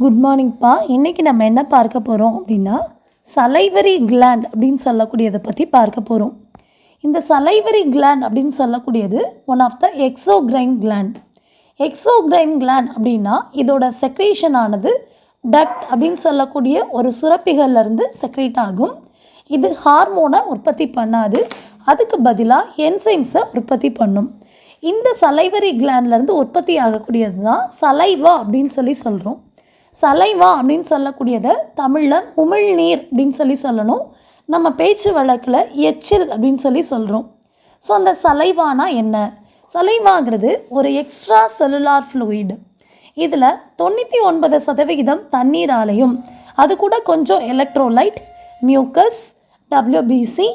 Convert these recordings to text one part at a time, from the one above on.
Good மார்னிங்ப்பா இன்றைக்கி நம்ம என்ன பார்க்க போகிறோம் அப்படின்னா சலைவரி கிளாண்ட் அப்படின்னு சொல்லக்கூடியதை பற்றி பார்க்க போகிறோம் இந்த சலைவரி கிளாண்ட் அப்படின்னு சொல்லக்கூடியது one of the exocrine gland exocrine gland அப்படின்னா இதோட செக்ரேஷன் ஆனது டக்ட் அப்படின்னு சொல்லக்கூடிய ஒரு சுரப்பிகள்லேருந்து செக்ரேட் ஆகும். இது ஹார்மோனை உற்பத்தி பண்ணாது. அதுக்கு பதிலாக என்சைம்ஸை உற்பத்தி பண்ணும். இந்த சலைவரி கிளாண்ட்லேருந்து உற்பத்தி ஆகக்கூடியது தான் சலைவா அப்படின்னு சொல்லி சொல்கிறோம் சலைவா அப்படின்னு சொல்லக்கூடியதை தமிழில் உமிழ்நீர் அப்படின்னு சொல்லி சொல்லணும். நம்ம பேச்சு வழக்கில் எச்சில் அப்படின்னு சொல்லி சொல்கிறோம் ஸோ அந்த சலைவானா என்ன? சலைவாங்கிறது ஒரு எக்ஸ்ட்ரா செல்லுலார் ஃப்ளூயிடு இதில் தொண்ணூற்றி ஒன்பது சதவிகிதம் தண்ணீராலையும் அது கூட கொஞ்சம் electrolyte mucus WBC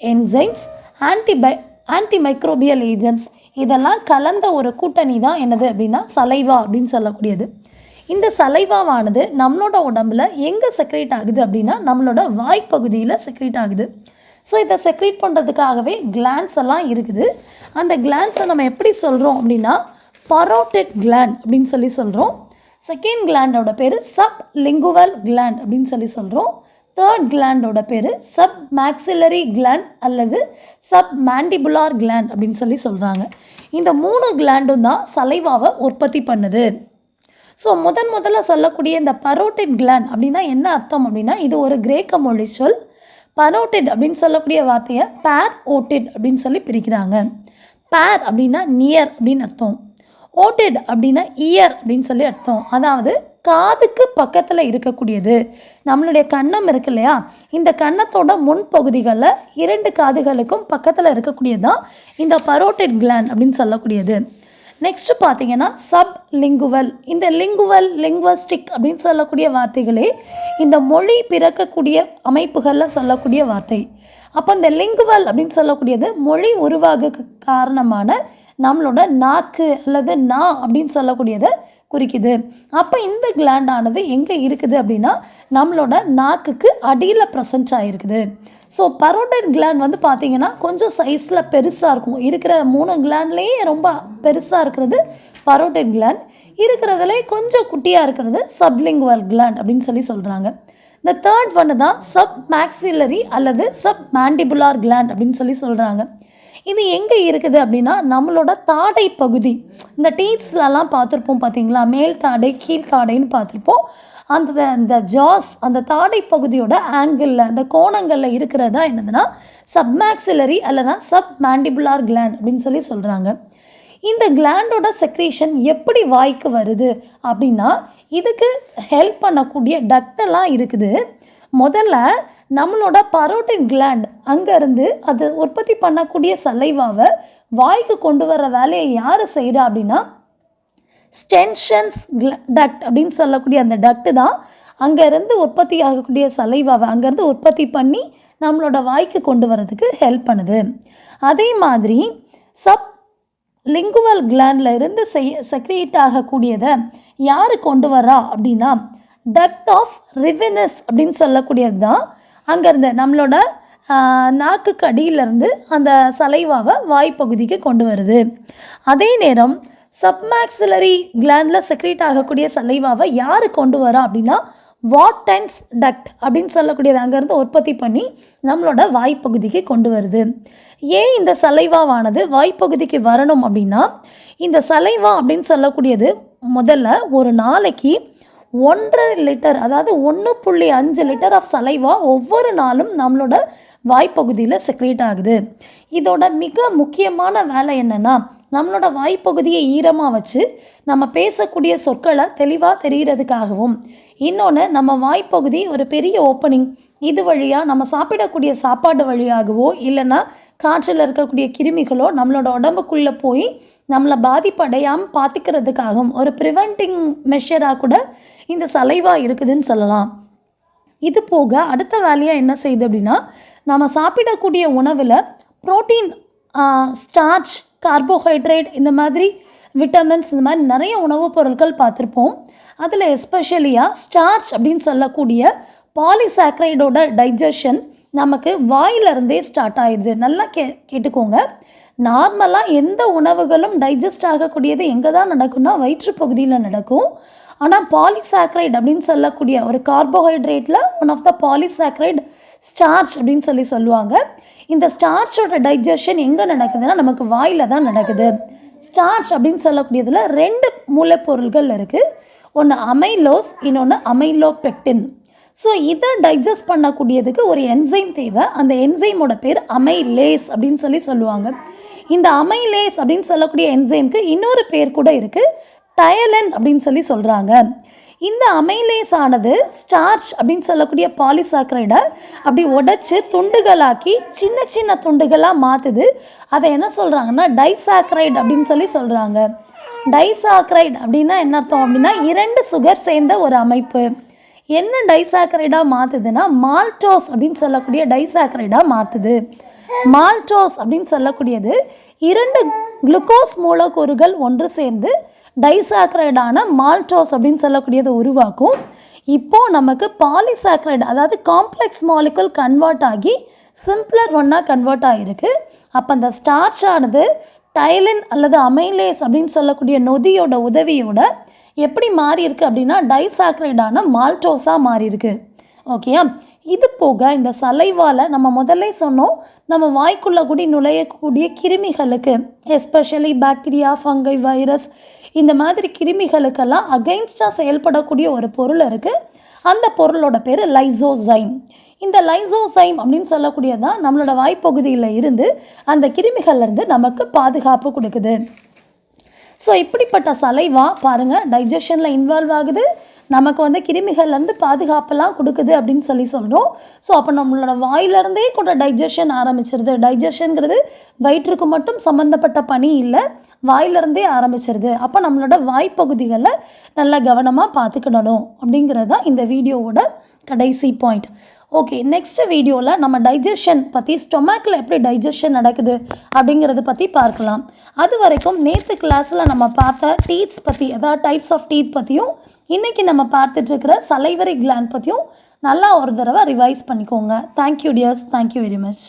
enzymes antibody antimicrobial agents இதெல்லாம் கலந்த ஒரு கூட்டணி தான் என்னது அப்படின்னா சலைவா அப்படின்னு சொல்லக்கூடியது. இந்த சலைவாவானது நம்மளோட உடம்புல எங்கே செக்ரேட் ஆகுது அப்படின்னா நம்மளோட வாய்ப்பகுதியில் செக்ரேட் ஆகுது. ஸோ இதை செக்ரேட் பண்ணுறதுக்காகவே கிளான்ஸ் எல்லாம் இருக்குது. அந்த கிளான்ஸை நம்ம எப்படி சொல்கிறோம் அப்படின்னா பரோட்டட் கிளாண்ட் அப்படின்னு சொல்லி சொல்கிறோம் செகண்ட் கிளாண்டோட பேர் சப் லிங்குவல் கிளாண்ட் அப்படின்னு சொல்லி சொல்கிறோம் தேர்ட் கிளாண்டோட பேர் சப் மேக்ஸிலரி கிளாண்ட் அல்லது சப் மேண்டிபுலார் கிளாண்ட் அப்படின்னு சொல்லி சொல்கிறாங்க இந்த மூணு கிளாண்டும் தான் சலைவாவை உற்பத்தி பண்ணுது. ஸோ முதன் முதல்ல சொல்லக்கூடிய இந்த பரோட்டிட் கிளான் அப்படின்னா என்ன அர்த்தம் அப்படின்னா இது ஒரு கிரேக்க மொழி சொல் பரோட்டிட் அப்படின்னு சொல்லக்கூடிய வார்த்தையை பேர் ஓட்டிட் அப்படின்னு சொல்லி பிரிக்கிறாங்க. பேர் அப்படின்னா நியர் அப்படின்னு அர்த்தம். ஓட்டிட் அப்படின்னா இயர் அப்படின்னு சொல்லி அர்த்தம். அதாவது காதுக்கு பக்கத்தில் இருக்கக்கூடியது. நம்மளுடைய கன்னம் இருக்கு இல்லையா? இந்த கன்னத்தோட முன்பகுதிகளில் இரண்டு காதுகளுக்கும் பக்கத்தில் இருக்கக்கூடியது தான் இந்த பரோட்டிட் கிளான் அப்படின்னு சொல்லக்கூடியது. நெக்ஸ்ட் பார்த்தீங்கன்னா சப் லிங்குவல் இந்த லிங்குவல் லிங்குவஸ்டிக் அப்படின்னு சொல்லக்கூடிய வார்த்தைகளே இந்த மொழி பிறக்கக்கூடிய அமைப்புகளில் சொல்லக்கூடிய வார்த்தை. அப்போ இந்த லிங்குவல் அப்படின்னு சொல்லக்கூடியது மொழி உருவாக காரணமான நம்மளோட நாக்கு அல்லது நா அப்படின்னு சொல்லக்கூடியதை குறிக்குது. அப்போ இந்த கிளாண்டானது எங்கே இருக்குது அப்படின்னா நம்மளோட நாக்குக்கு அடியில் ப்ரெசன்ட் ஆகிருக்குது ஸோ பரோட்டைட் கிளாண்ட் வந்து பார்த்தீங்கன்னா கொஞ்சம் சைஸில் பெருசாக இருக்கும். இருக்கிற மூணு கிளாண்ட்லேயே ரொம்ப பெருசாக இருக்கிறது பரோட்டைட் கிளாண்ட் இருக்கிறதுலே கொஞ்சம் குட்டியாக இருக்கிறது சப்லிங்குவல் கிளாண்ட் அப்படின்னு சொல்லி சொல்கிறாங்க இந்த தேர்ட் ஒன்று தான் சப் மேக்சிலரி அல்லது சப் மேண்டிபுலார் கிளாண்ட் அப்படின்னு சொல்லி சொல்கிறாங்க இது எங்கே இருக்குது அப்படின்னா நம்மளோட தாடை பகுதி. இந்த டீத்ஸ்லலாம் பார்த்துருப்போம் பார்த்தீங்களா மேல் தாடை கீழ் தாடைன்னு பார்த்துருப்போம். அந்த அந்த ஜாஸ் அந்த தாடை பகுதியோட ஆங்கிளில் அந்த கோணங்களில் இருக்கிறதா என்னதுன்னா சப்மேக்சிலரி அல்லனா சப் மேண்டிபுலார் கிளாண்ட் அப்படின்னு சொல்லி சொல்கிறாங்க இந்த கிளாண்டோட செக்ரேஷன் எப்படி வாய்க்கு வருது? அப்படின்னா இதுக்கு ஹெல்ப் பண்ணக்கூடிய டக்டெல்லாம் இருக்குது. முதல்ல நம்மளோட பரோட்டின் கிளாண்ட் அங்கேருந்து அது உற்பத்தி பண்ணக்கூடிய சலைவாவை வாய்க்கு கொண்டு வர வேலையை யார் செய்கிறா அப்படின்னா ஸ்டென்ஷன்ஸ் டக்ட் அப்படின்னு சொல்லக்கூடிய அந்த டக்ட் தான் அங்கேருந்து உற்பத்தி ஆகக்கூடிய சலைவாவை அங்கேருந்து உற்பத்தி பண்ணி நம்மளோட வாய்க்கு கொண்டு வரதுக்கு ஹெல்ப் பண்ணுது. அதே மாதிரி சப் லிங்குவல் கிளாண்டில் இருந்து செய்ய செக்ரியேட் ஆகக்கூடியதை யார் கொண்டு வரா அப்படின்னா டக்ட் ஆஃப் ரிவினஸ் அப்படின்னு சொல்லக்கூடியது தான் அங்கேருந்து நம்மளோட நாக்குக்கு அடியிலேருந்து அந்த சலைவாவை வாய்ப்பகுதிக்கு கொண்டு வருது. அதே நேரம் சப்மேக்சிலரி கிளாண்டில் செக்ரேட் ஆகக்கூடிய சலைவாவை யார் கொண்டு வரா அப்படின்னா வாட்டன்ஸ் டக்ட் அப்படின்னு சொல்லக்கூடியது அங்கேருந்து உற்பத்தி பண்ணி நம்மளோட வாய்ப்பகுதிக்கு கொண்டு வருது. ஏன் இந்த சலைவாவானது வாய்ப்பகுதிக்கு வரணும் அப்படின்னா இந்த சலைவா அப்படின்னு சொல்லக்கூடியது முதல்ல ஒரு நாளைக்கு ஒன்றரை லிட்டர் அதாவது ஒன்று புள்ளி அஞ்சு லிட்டர் ஆஃப் சலைவா ஒவ்வொரு நாளும் நம்மளோட வாய்ப்பகுதியில் செக்ரேட் ஆகுது. இதோட மிக முக்கியமான வேலை என்னென்னா நம்மளோட வாய்ப்பகுதியை ஈரமாக வச்சு நம்ம பேசக்கூடிய சொற்களை தெளிவாக தெரிகிறதுக்காகவும் இன்னொன்று நம்ம வாய்ப்பகுதி ஒரு பெரிய ஓப்பனிங் இது வழியாக நம்ம சாப்பிடக்கூடிய சாப்பாடு வழியாகவோ இல்லைன்னா காற்றில் இருக்கக்கூடிய கிருமிகளோ நம்மளோட உடம்புக்குள்ளே போய் நம்மளை பாதிப்படையாமல் பார்த்துக்கிறதுக்காகவும் ஒரு ப்ரிவென்டிங் மெஷராக கூட இந்த சலைவா இருக்குதுன்னு சொல்லலாம். இது போக அடுத்த வேலையாக என்ன செய்யுது அப்படின்னா நம்ம சாப்பிடக்கூடிய உணவில் ப்ரோட்டீன் ஸ்டார்ச் கார்போஹைட்ரேட் இந்த மாதிரி விட்டமின்ஸ் இந்த மாதிரி நிறைய உணவுப் பொருட்கள் பார்த்துருப்போம். அதில் எஸ்பெஷலியாக ஸ்டார்ச் அப்படின்னு சொல்லக்கூடிய பாலிசாக்ரைடோட டைஜஷன் நமக்கு வாயிலிருந்தே ஸ்டார்ட் ஆயிடுது. நல்லா கே கேட்டுக்கோங்க. நார்மலாக எந்த உணவுகளும் டைஜஸ்ட் ஆகக்கூடியது எங்கே தான் நடக்கும்னா வயிற்று பகுதியில் நடக்கும். ஆனால் பாலிசாக்ரைட் அப்படின்னு சொல்லக்கூடிய ஒரு கார்போஹைட்ரேட்டில் one of the polysaccharide starch அப்படின்னு சொல்லி சொல்லுவாங்க. இந்த ஸ்டார்ச்சோட டைஜஷன் எங்கே நடக்குதுன்னா நமக்கு வாயில் தான் நடக்குது. ஸ்டார்ச் அப்படின்னு சொல்லக்கூடியதில் ரெண்டு மூலப்பொருள்கள் இருக்குது ஒன்று அமைலோஸ் இன்னொன்று அமைலோபெக்டின் ஸோ இதை டைஜஸ்ட் பண்ணக்கூடியதுக்கு ஒரு என்சைம் தேவை. அந்த என்சைமோட பேர் அமைலேஸ் அப்படின்னு சொல்லி சொல்லுவாங்க. இந்த அமைலேஸ் அப்படின்னு சொல்லக்கூடிய என்சைம்க்கு இன்னொரு பேர் கூட இருக்குது டயலன் அப்படின்னு சொல்லி சொல்கிறாங்க இந்த அமைலேஸ் ஆனது ஸ்டார்ச் அப்படின்னு சொல்லக்கூடிய பாலிசாக்ரைடை அப்படி உடைச்சு துண்டுகளாக்கி சின்ன சின்ன துண்டுகளாக மாற்றுது அதை என்ன சொல்கிறாங்கன்னா டைசாக்ரைட் அப்படின்னு சொல்லி சொல்கிறாங்க டைசாக்ரைட் அப்படின்னா என்ன அர்த்தம் அப்படின்னா இரண்டு சுகர் சேர்ந்த ஒரு அமைப்பு. என்ன டைசாக்ரைடாக மாற்றுதுன்னா மால்டோஸ் அப்படின்னு சொல்லக்கூடிய டைசாக்ரைடாக மாற்றுது மால்டோஸ் அப்படின்னு சொல்லக்கூடியது இரண்டு குளுக்கோஸ் மூலக்கூறுகள் ஒன்று சேர்ந்து டைசாக்ரைடான மால்டோஸ் அப்படின்னு சொல்லக்கூடியதை உருவாக்கும். இப்போது நமக்கு பாலிசாக்ரைடு அதாவது காம்ப்ளெக்ஸ் மாலிகுல் கன்வெர்ட் ஆகி சிம்பிளர் ஒன்னாக கன்வெர்ட் ஆகிருக்கு அப்போ அந்த ஸ்டார்ச் ஆனது டைலின் அல்லது அமைலேஸ் அப்படின்னு சொல்லக்கூடிய நொதியோட உதவியோட எப்படி மாறி இருக்கு அப்படின்னா டைசாக்ரைடான மால்டோஸாக மாறி இருக்கு ஓகேயா இது போக இந்த சலைவால் நம்ம முதல்ல சொன்னோம் நம்ம வாய்க்குள்ளே கூடி நுழையக்கூடிய கிருமிகளுக்கு எஸ்பெஷலி பாக்டீரியா ஃபங்கை வைரஸ் இந்த மாதிரி கிருமிகளுக்கெல்லாம் அகைன்ஸ்டாக செயல்படக்கூடிய ஒரு பொருள் இருக்குது அந்த பொருளோட பேர் லைசோசைம். இந்த லைசோசைம் அப்படின்னு சொல்லக்கூடியது தான் நம்மளோட வாய்ப்பகுதியில் இருந்து அந்த கிருமிகள்லேருந்து நமக்கு பாதுகாப்பு கொடுக்குது. ஸோ இப்படிப்பட்ட சலைவா பாருங்கள் டைஜஷனில் இன்வால்வ் ஆகுது. நமக்கு வந்து கிருமிகள்லேருந்து பாதுகாப்பெல்லாம் கொடுக்குது அப்படின்னு சொல்லி சொல்கிறோம் ஸோ அப்போ நம்மளோட வாயிலிருந்தே கூட டைஜஷன் ஆரம்பிச்சிருது. டைஜஷனுங்கிறது வயிற்றுக்கு மட்டும் சம்மந்தப்பட்ட பணி இல்லை வாயிலிருந்தே ஆரம்பிச்சிருது. அப்போ நம்மளோட வாய்ப்பகுதிகளை நல்லா கவனமாக பார்த்துக்கிடணும் அப்படிங்கிறது தான் இந்த வீடியோவோட கடைசி பாயிண்ட் ஓகே நெக்ஸ்ட் வீடியோவில் நம்ம டைஜஷன் பற்றி ஸ்டொமக்கில் எப்படி டைஜஷன் நடக்குது அப்படிங்கிறத பற்றி பார்க்கலாம். அது வரைக்கும் நேற்று கிளாஸில் நம்ம பார்த்த டீத்ஸ் பற்றி அதாவது டைப்ஸ் ஆஃப் டீத் பற்றியும் இன்றைக்கி நம்ம பார்த்துட்ருக்கிற சலைவரி கிளாண்ட் பற்றியும் நல்லா ஒரு தடவை ரிவைஸ் பண்ணிக்கோங்க. Thank you dears thank you very much